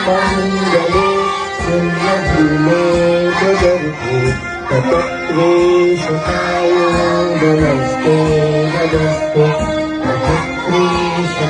महामङ्गले पुण्यभूमे त्वदर्थे तपत्रेशकाय नमस्ते नमस्ते तपत्रेशकाय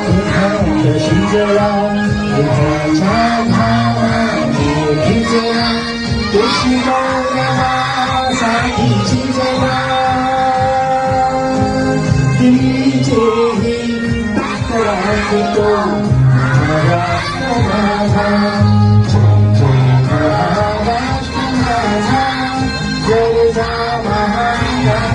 더 신절한 인터넷 하나님의 기재한 도시로 나와 살기 진정한 이제는 따라하기 또 따라하다 존재하다 따라하다 그를 담아한다